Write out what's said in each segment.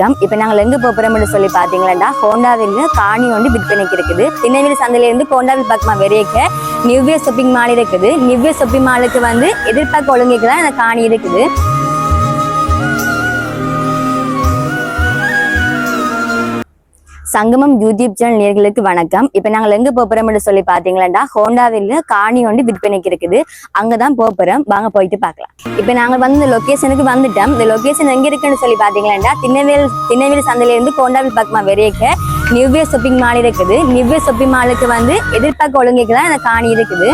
வணக்கம் இப்போ நாங்கள் எங்கே போகிறோம்னு சொல்லி பார்த்தீங்களா ஹோண்டாவில் காணி வந்து விற்பனைக்கு இருக்குது. திண்ணவேலி சந்தையிலேருந்து ஹோண்டாவில் பக்கமா வெறியக்க நிவ்வே ஷாப்பிங் மால் இருக்குது. நிவ்வே ஷாப்பிங் மாலுக்கு வந்து எதிர்பார்க்க ஒழுங்குக்கு தான் இந்த காணி இருக்குது. சங்கமம் யூடியூப் சேனல் நேர்களுக்கு வணக்கம். இப்போ நாங்கள் எங்கே போகிறோம்னு சொல்லி பார்த்தீங்களா ஹோண்டாவில் காணி ஒன்று விற்பனைக்கு இருக்குது. அங்கே தான் போகிறோம் வாங்க போயிட்டு பார்க்கலாம். இப்போ நாங்கள் வந்து இந்த லொக்கேஷனுக்கு வந்துட்டோம். இந்த லொக்கேஷன் எங்கே இருக்குன்னு சொல்லி பார்த்தீங்களா திண்ணவேல் திண்ணவேலி சந்தையிலேருந்து ஹோண்டாவில் பக்கமா வெறியக்க நிவ்வே ஷாப்பிங் மால் இருக்குது. நிவ்வே ஷாப்பிங் மாலுக்கு வந்து எதிர்பார்க்க ஒழுங்குக்கு தான் அந்த காணி இருக்குது.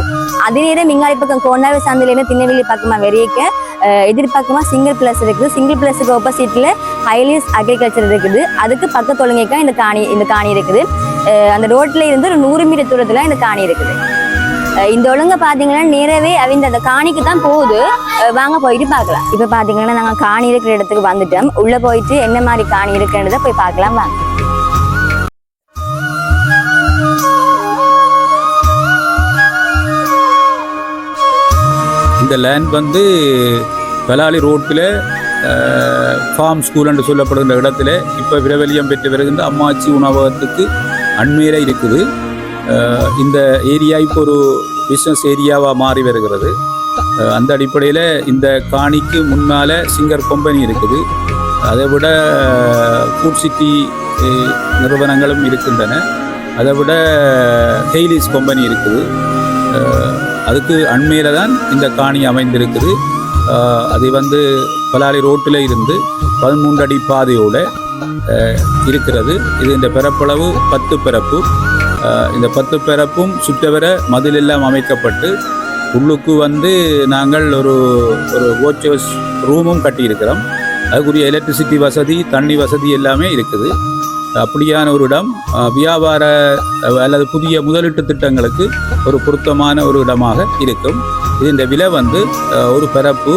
அதே நேரம் மிங்காலி பக்கம் கோண்டாவில் சந்தையிலேருந்து திண்ணவேலி பக்கமா வெறியக்க எதிர்பார்க்கமா சிங்கிள் பிளஸ் இருக்குது. சிங்கிள் பிளஸுக்கு ஆப்போசிட்டில் ஹைலிஸ் அக்ரிகல்ச்சர் இருக்குது. அதுக்கு பக்கத்து ஒழுங்கைக்கா இந்த காணி இந்த காணி இருக்குது. அந்த ரோட்டில் இருந்து ஒரு நூறு மீட்டர் தூரத்தில் இந்த காணி இருக்குது. இந்த ஒழுங்கை பார்த்தீங்கன்னா நேரவே அவங்க அந்த காணிக்கு தான் போகுது. வாங்க போயிட்டு பார்க்கலாம். இப்போ பார்த்தீங்கன்னா நாங்கள் காணி இருக்கிற இடத்துக்கு வந்துட்டோம். உள்ளே போயிட்டு என்ன மாதிரி காணி இருக்குன்றதை போய் பார்க்கலாம் வாங்க. இந்த லேண்ட் வந்து பலாலி ரோட்டில் ஃபார்ம் ஸ்கூல் என்று சொல்லப்படுகின்ற இடத்துல இப்போ பிரபலியம் பெற்று வருகின்ற அம்மாச்சி உணவகத்துக்கு அண்மையில் இருக்குது. இந்த ஏரியா இப்போ ஒரு பிஸ்னஸ் ஏரியாவாக மாறி வருகிறது. அந்த அடிப்படையில் இந்த காணிக்கு முன்னால் சிங்கர் கம்பெனி இருக்குது. அதை விட ஃபுட் சிட்டி நிறுவனங்களும் இருக்கின்றன. அதை விட ஹெய்லிஸ் கம்பெனி இருக்குது. அதுக்கு அண்மையில் தான் இந்த காணி அமைந்திருக்குது. அது வந்து பலாலி ரோட்டில் இருந்து பதிமூன்று அடி பாதையோடு இருக்கிறது. இது இந்த பரப்பளவு பத்து பரப்பு இந்த பத்து பரப்பும் சுற்றவர மதில் எல்லாம் அமைக்கப்பட்டு உள்ளுக்கு வந்து நாங்கள் ஒரு ஒரு வாட்சர்ஸ் ரூமும் கட்டியிருக்கிறோம். அதுக்குரிய எலக்ட்ரிசிட்டி வசதி தண்ணி வசதி எல்லாமே இருக்குது. அப்படியான ஒரு இடம் வியாபார அல்லது புதிய முதலீட்டு திட்டங்களுக்கு ஒரு பொருத்தமான ஒரு இடமாக இருக்கும். இதன் விலை வந்து ஒரு பரப்பு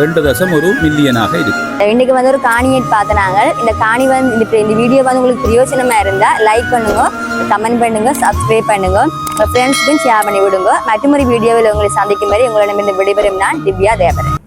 ரெண்டு தசம் ஒரு மில்லியனாக இருக்கு இன்னைக்கு வந்து ஒரு காணியை பார்த்தனாங்க. இந்த காணி வந்து இந்த இந்த வீடியோ வந்து உங்களுக்கு பிரயோஜனமா இருந்தா லைக் பண்ணுங்க கமெண்ட் பண்ணுங்க சப்ஸ்கிரைப் பண்ணுங்க. உங்க ஃப்ரெண்ட்ஸ்க்கும் ஷேர் பண்ணி விடுங்க. மற்றொரு வீடியோவில் உங்களை சந்திக்கும் மாதிரி உங்களிடம் இந்த விடைபெறும் நான் திவ்யா தேவரன்.